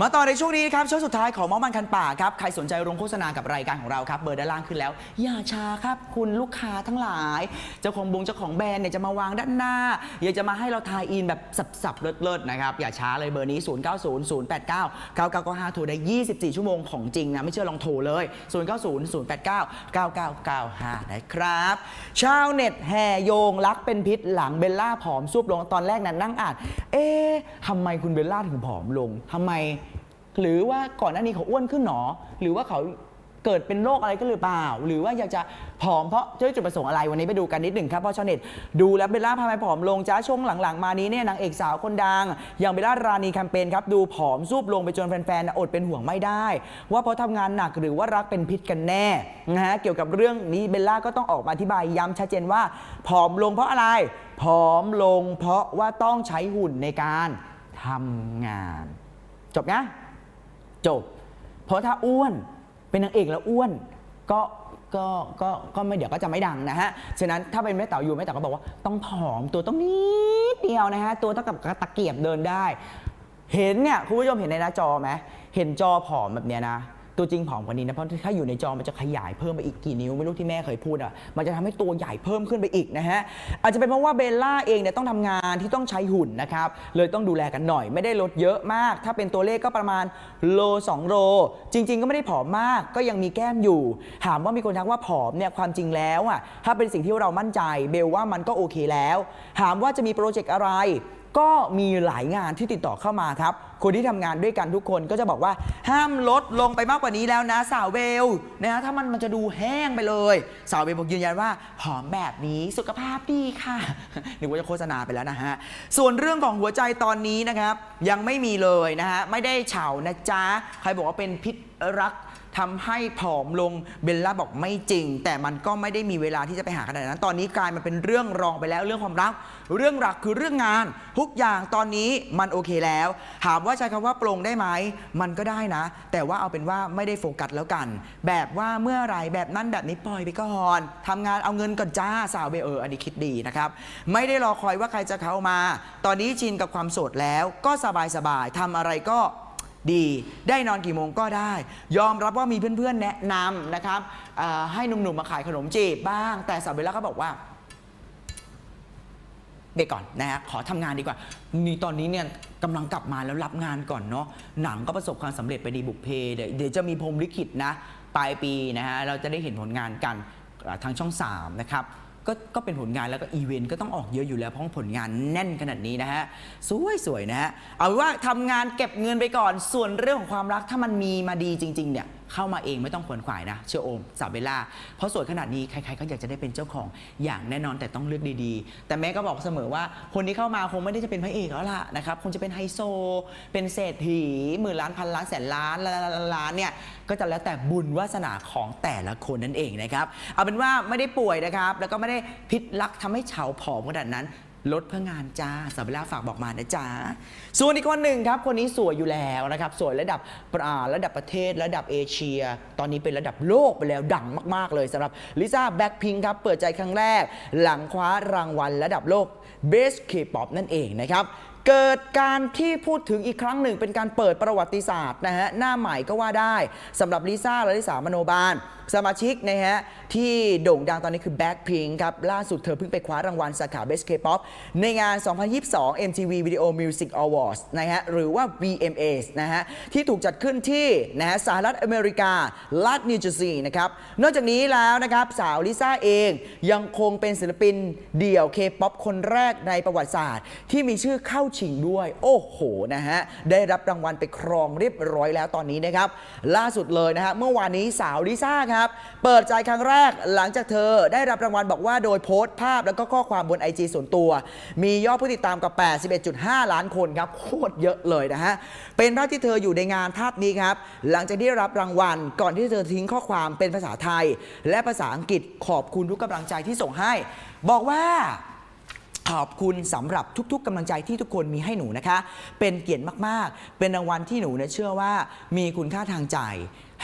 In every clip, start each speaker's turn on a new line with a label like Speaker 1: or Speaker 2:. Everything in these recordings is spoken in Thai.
Speaker 1: มาต่อในช่วงนี้ครับช่วงสุดท้ายของมาส์มันคันป่าครับใครสนใจลงโฆษณากับรายการของเราครับเบอร์ด้านล่างขึ้นแล้ว อย่าช้าครับคุณลูกค้าทั้งหลาย เจ้าของบงเจ้าของแบรนด์เนี่ยจะมาวางด้านหน้า อยากจะมาให้เราทายอินแบบสับๆ เลิศๆนะครับอย่าช้าเลยเบอร์นี้ 0 9 0 0 8 9 9 9 9 5โทรได้ 24 ชั่วโมงของจริงนะไม่เชื่อลองโทรเลย 0 9 0 0 8 9 9 9 9 5นะครับชาวเน็ตแห่โยงรักเป็นพิษหลังเบลล่าผอมซูบลงตอนแรกนั้นนั่งอ่านเอ๊ะทำไมคุณเบลล่าถึงผอมลงทำไม หรือว่าก่อนหน้านี้เขาอ้วนขึ้นหนอ หรือว่าเขาเกิดเป็นโรคอะไรก็หรือเปล่า หรือว่าอยากจะผอมเพราะด้วยจุดประสงค์อะไรวันนี้ไปดูกันนิดหนึ่งครับเพราะชาวเน็ตดูแล้วเบลล่าพาไปผอมลงจ้าช่วงหลังๆ มานี้เนี่ยนางเอกสาวคนดัง อย่างเบลล่ารานีแคมเปญครับดูผอมซูบลงไปจนแฟนๆอดเป็นห่วงไม่ได้ ว่าเพราะทำงานหนักหรือว่ารักเป็นพิษกันแน่นะฮะเกี่ยวกับเรื่องนี้เบลล่าก็ต้องออกมาอธิบายย้ำชัดเจนว่า ผอมลงเพราะอะไร ผอมลงเพราะว่าต้องใช้หุ่นในการทำงาน จบนะ จบ เพราะถ้าอ้วนเป็นนางเอกแล้วอ้วนก็ก็ก็ก็ไม่เดี๋ยวก็จะไม่ดังนะฮะ ฉะนั้นถ้าเป็นแม่เต๋าอยู่แม่เต๋าก็บอกว่าต้องผอมตัวต้องนิดเดียวนะฮะ ตัวเท่ากับกระตะเกียบเดินได้ เห็นเนี่ยคุณผู้ชมเห็นในหน้าจอไหมเห็นจอผอมแบบเนี้ยนะ ตัวจริงผอมกว่านี้นะเพราะถ้าอยู่ในจอมันจะขยายเพิ่มไปอีกกี่นิ้วไม่รู้ที่แม่เคยพูดอะมันจะทำให้ตัวใหญ่เพิ่มขึ้นไปอีกนะฮะอาจจะเป็นเพราะว่าเบลล่าเองเนี่ยต้องทำงานที่ต้องใช้หุ่นนะครับเลยต้องดูแลกันหน่อย ไม่ได้ลดเยอะมาก ถ้าเป็นตัวเลขก็ประมาณโล2โลจริง ๆ ก็ไม่ได้ผอมมาก ก็ยังมีแก้มอยู่ ถามว่ามีคนทักว่าผอมเนี่ยความจริงแล้วอะถ้าเป็นสิ่งที่เรามั่นใจเบลว่ามันก็โอเคแล้ว ถามว่าจะมีโปรเจกต์อะไร ก็มีหลายงานที่ติดต่อเข้ามาครับ คนที่ทำงานด้วยกันทุกคนก็จะบอกว่าห้ามลดลงไปมากกว่านี้แล้วนะสาวเบลนะฮะถ้ามันมันจะดูแห้งไปเลย สาวเบลบอกยืนยันว่าผอมแบบนี้สุขภาพดีค่ะ นึกว่าจะโฆษณาไปแล้วนะฮะ ส่วนเรื่องของหัวใจตอนนี้นะครับ ยังไม่มีเลยนะฮะ ไม่ได้เฉานะจ๊ะ ใครบอกว่าเป็นพิษรัก ทำให้ผอมลงเบลล่าบอกไม่จริง แต่มันก็ไม่ได้มีเวลาที่จะไปหาขนาดนั้น ตอนนี้กลายมาเป็นเรื่องรองไปแล้วเรื่องความรัก เรื่องรักคือเรื่องงาน ทุกอย่างตอนนี้มันโอเคแล้ว ถามว่าใช้คำว่าปลงได้ไหมมันก็ได้นะ แต่ว่าเอาเป็นว่าไม่ได้โฟกัสแล้วกัน แบบว่าเมื่อไรแบบนั้นแบบนี้ปล่อยไปก่อนทำงานเอาเงินก่อนจ้าสาวเบลเอออันนี้คิดดีนะครับไม่ได้รอคอยว่าใครจะเข้ามา ตอนนี้ชินกับความโสดแล้วก็สบายๆทำอะไรก็ ดี ได้นอนกี่โมงก็ได้ ยอมรับว่ามีเพื่อนๆ แนะนำนะครับให้หนุ่มๆ มาขายขนมจีบบ้าง แต่สาวเบลล่าก็บอกว่าเบรกก่อนนะฮะขอทำงานดีกว่า นี่ตอนนี้เนี่ยกำลังกลับมาแล้วรับงานก่อนเนาะหนังก็ประสบความสำเร็จไปดีบุกเพเดี๋ยวเดี๋ยวจะมีพรมลิขิตนะ ปลายปีนะฮะเราจะได้เห็นผลงานกันทางช่อง 3 นะครับ ก็ก็เป็นผลงานแล้วก็อีเวนต์ก็ต้องออกเยอะอยู่แล้วเพราะผลงานแน่นขนาดนี้นะฮะสวยสวยนะฮะเอาเป็นว่าทำงานเก็บเงินไปก่อน ส่วนเรื่องของความรักถ้ามันมีมาดีจริง ๆเนี่ย เข้ามาเองไม่ต้องขวนขวายนะ เชื่อโอมสาวเบลล่าเพราะสวยขนาดนี้ใครๆก็อยากจะได้เป็นเจ้าของอย่างแน่นอนแต่ต้องเลือกดีๆ แต่แม่ก็บอกเสมอว่าคนที่เข้ามาคงไม่ได้จะเป็นพระเอกแล้วล่ะนะครับคงจะเป็นไฮโซ เป็นเศรษฐีหมื่นล้านพันล้านแสนล้านล้านเนี่ยก็จะแล้วแต่บุญวาสนาของแต่ละคนนั่นเองนะครับเอาเป็นว่าไม่ได้ป่วยนะครับแล้วก็ไม่ได้พิษรักทำให้เฉาผอมขนาดนั้น ลดเพื่องานจ้าสาวเบลล่าฝากบอกมานะจ้าส่วนอีกคนหนึ่งครับ คนนี้สวยอยู่แล้วนะครับ สวยระดับอ่าระดับประเทศ ระดับเอเชีย ตอนนี้เป็นระดับโลกไปแล้วดังมาก ๆ เลยสำหรับลิซ่าแบ็คพิงครับ เปิดใจครั้งแรก หลังคว้ารางวัลระดับโลก Best K-pop นั่นเองนะครับ เกิดการที่พูดถึงอีกครั้งหนึ่งเป็นการเปิดประวัติศาสตร์นะฮะหน้าใหม่ก็ว่าได้สำหรับลิซ่าและลิสามโนบาล สมาชิกนะฮะที่โด่งดังตอนนี้คือ Blackpink ครับล่าสุดเธอเพิ่งไปคว้ารางวัลสาขา Best K-pop ในงาน 2022 MTV Video Music Awards นะฮะหรือว่า VMAs นะฮะที่ถูกจัดขึ้นที่นะฮะสหรัฐอเมริการัฐนิวเจอร์ซีย์นะครับนอกจากนี้แล้วนะครับสาวลิซ่าเองยังคงเป็นศิลปินเดี่ยว K-pop คนแรกในประวัติศาสตร์ ที่มีชื่อเข้าชิงด้วย โอ้โหนะฮะได้รับรางวัลไปครองเรียบร้อยแล้วตอนนี้นะครับ ล่าสุดเลยนะฮะเมื่อวานนี้สาวลิซ่าครับ เปิดใจครั้งแรกหลังจากเธอได้รับรางวัลบอกว่าโดยโพสต์ภาพแล้วก็ข้อความบน IG ส่วนตัว มียอดผู้ติดตามกับ81.5 ล้านคนครับโคตรเยอะเลยนะฮะเป็นภาพที่เธออยู่ในงานภาพนี้ครับหลังจากที่ได้รับรางวัล ก่อนที่เธอทิ้งข้อความเป็นภาษาไทย และภาษาอังกฤษขอบคุณทุกกำลังใจที่ส่งให้ บอกว่า ขอบคุณสำหรับทุก ๆกำลังใจที่ทุกคนมีให้หนูนะคะ เป็นเกียรติมากๆ เป็นรางวัลที่หนูเนี่ยเชื่อว่ามีคุณค่าทางใจ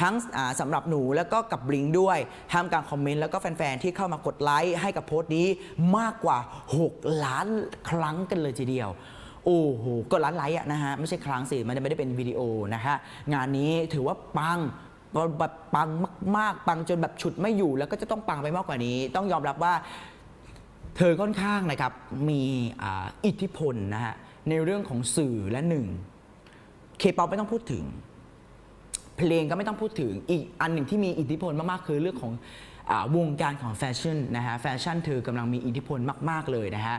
Speaker 1: ทั้งสำหรับหนูแล้วก็กับบลิงด้วยทำการคอมเมนต์แล้วก็แฟน ๆ ที่เข้ามากดไลค์ให้กับโพสต์นี้มากกว่า 6 ล้านครั้งกันเลยทีเดียว โอ้โห ก็ล้านไลค์อะนะฮะ ไม่ใช่ครั้งสิ มันจะไม่ได้เป็นวิดีโอนะฮะ งานนี้ถือว่าปังแบบปังมาก ๆ ปังจนแบบฉุดไม่อยู่ แล้วก็จะต้องปังไปมากกว่านี้ ต้องยอมรับว่า เธอค่อนข้างนะครับมีอิทธิพลนะฮะในเรื่องของสื่อและหนึ่งเคป๊อปไม่ต้องพูดถึง เพลงก็ไม่ต้องพูดถึงอีกอันหนึ่งที่มีอิทธิพลมาก ๆ คือเรื่องของอวงการของแฟชั่นนะฮะแฟชั่นเธอกำลังมีอิทธิพลมาก ๆ เลยนะฮะ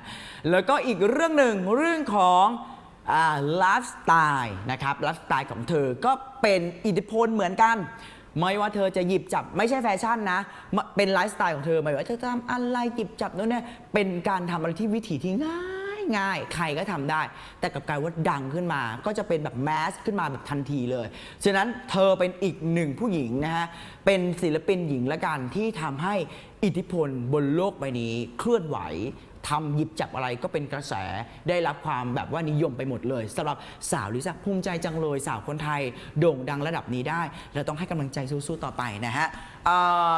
Speaker 1: แล้วก็อีกเรื่องหนึ่งเรื่องของไลฟ์สไตล์นะครับไลฟ์สไตล์ของเธอก็เป็นอิทธิพลเหมือนกัน ไม่ว่าเธอจะหยิบจับไม่ใช่แฟชั่นนะ เป็นไลฟ์สไตล์ของเธอไม่ว่าเธอจะทำอะไรหยิบจับโน่นเนี่ยเป็นการทำอะไรที่วิถีที่ง่ายง่ายใครก็ทำได้ แต่กับกายว่าดังขึ้นมา ก็จะเป็นแบบแมสขึ้นมาแบบทันทีเลยฉะนั้นเธอเป็นอีกหนึ่งผู้หญิงนะฮะเป็นศิลปินหญิงละกันที่ทำให้อิทธิพลบนโลกใบนี้เคลื่อนไหว ทำหยิบจับอะไรก็เป็นกระแสได้รับความแบบว่านิยมไปหมดเลยสำหรับสาวลิซ่าภูมิใจจังเลยสาวคนไทยโด่งดังระดับนี้ได้ เราต้องให้กำลังใจสู้ๆต่อไปนะฮะเอ่อ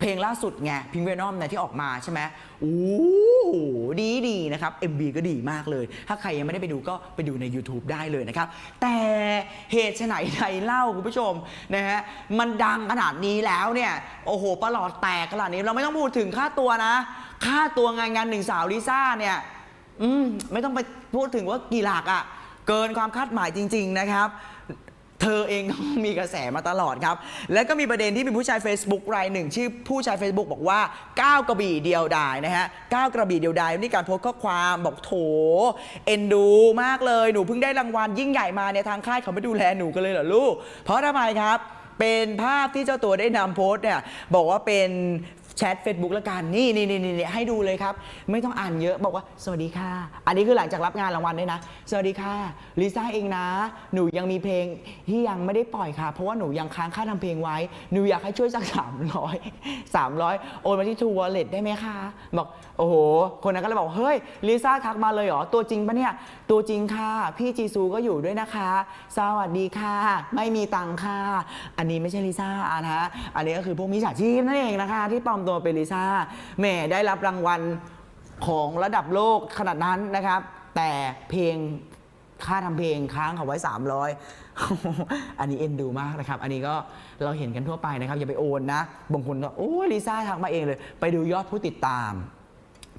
Speaker 1: เพลงล่าสุดไงพิงเวนอมเนี่ยที่ออกมาใช่ไหมโอ้ดีดีนะครับ MB ก็ดีมากเลย ถ้าใครยังไม่ได้ไปดูก็ไปดูใน YouTube ได้เลยนะครับ แต่เหตุไฉนใดเล่าคุณผู้ชมนะฮะมันดังขนาดนี้แล้วเนี่ย โอ้โหประหลอดแตกขนาดนี้ เราไม่ต้องพูดถึงค่าตัวนะ ค่าตัวงานงานหนึ่งสาวลิซ่าเนี่ยอืมไม่ต้องไปพูดถึงว่ากี่หลักอะ่ะ เกินความคาดหมายจริง ๆ นะครับ เธอเองก็มีกระแสมาตลอดครับ และก็มีประเด็นที่มีผู้ใช้ Facebook รายหนึ่ง ชื่อผู้ใช้ Facebook บอกว่า ก้าวกระบี่เดียวดายนะฮะก้าวกระบี่เดียวดายนี่การโพสต์ข้อความบอกโถ เอ็นดูมากเลยหนูเพิ่งได้รางวัลยิ่งใหญ่มาเนี่ยทางค่ายเขาไม่ดูแลหนูกันเลยเหรอลูก เพราะทำไมครับเป็นภาพที่เจ้าตัวได้นำโพสต์เนี่ยบอกว่าเป็น แชท Facebook ละกันนี่นี่นี่นี่ให้ดูเลยครับ ไม่ต้องอ่านเยอะบอกว่า สวัสดีค่ะ อันนี้คือหลังจากรับงานรางวัลด้วยนะ สวัสดีค่ะลิซ่าเองนะ หนูยังมีเพลงที่ยังไม่ได้ปล่อยค่ะ เพราะว่าหนูยังค้างค่าทำเพลงไว้ หนูอยากให้ช่วยสัก300 300โอนมาที่ทูวอลเล็ตได้ไหมคะบอกโอ้โห คนนั้นก็เลยบอกเฮ้ยลิซ่าทักมาเลยเหรอตัวจริงปะเนี่ยตัวจริงค่ะพี่จีซูก็อยู่ด้วยนะคะ สวัสดีค่ะ ไม่มีตังค่ะ อันนี้ไม่ใช่ลิซ่านะฮะอันนี้ก็คือพวกมิจฉาชีพนั่นเองนะคะ ที่ปลอมตัวเป็นลิซ่าแหมได้รับรางวัลของระดับโลกขนาดนั้นนะครับ แต่เพลงค่าทำเพลงค้างเขาไว้ 300 อันนี้เอ็นดูมากนะครับ อันนี้ก็เราเห็นกันทั่วไปนะครับ อย่าไปโอนนะบางคนก็โอ้ลิซ่าทักมาเองเลย ไปดูยอดผู้ติดตาม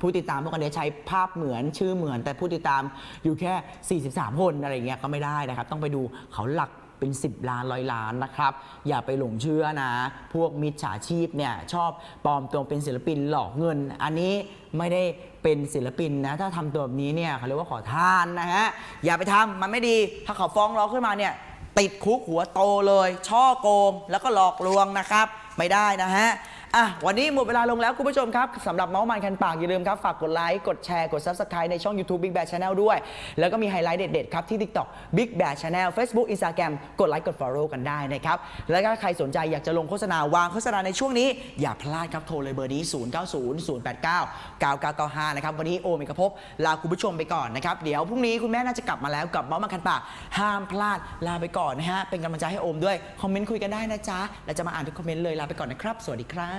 Speaker 1: ผู้ติดตามพวกอันนี้ใช้ภาพเหมือนชื่อเหมือน แต่ผู้ติดตามอยู่แค่ 43 คนอะไรเงี้ยก็ไม่ได้นะครับ ต้องไปดูเขาหลัก เป็น 10 ล้านร้อยล้านนะครับ อย่าไปหลงเชื่อนะ พวกมิจฉาชีพเนี่ยชอบปลอมตัวเป็นศิลปินหลอกเงิน อันนี้ไม่ได้เป็นศิลปินนะ ถ้าทำตัวแบบนี้เนี่ยเขาเรียกว่าขอทานนะฮะ อย่าไปทำมันไม่ดี ถ้าเขาฟ้องร้องขึ้นมาเนี่ยติดคุกหัวโตเลย ช่อโกงแล้วก็หลอกลวงนะครับ ไม่ได้นะฮะ อะวันนี้หมดเวลาลงแล้วคุณผู้ชมครับสำหรับเมาส์มันคันปากอย่าลืมครับ ฝากกดไลค์กดแชร์กด Subscribe ในช่อง YouTube Big Bad Channel ด้วย แล้วก็มีไฮไลท์เด็ด ๆ ครับ ที่ TikTok Big Bad Channel Facebook Instagram กดไลค์กด Follow กันได้นะครับ แล้วก็ใครสนใจอยากจะลงโฆษณาวางโฆษณาในช่วงนี้ อย่าพลาดครับโทรเลยเบอร์นี้ 090 089 9995 นะครับวันนี้โอมิกภพลาคุณผู้ชมไปก่อนนะครับเดี๋ยวพรุ่งนี้คุณแม่น่าจะกลับมาแล้วกับเมาส์มันคันปากห้ามพลาดลาไปก่อนนะฮะเป็นกำลังใจให้โอมด้วยคอมเมนต์คุยกันได้นะจ๊ะแล้วจะมาอ่านทุกคอมเมนต์เลยลาไปก่อนนะครับสวัสดีครับ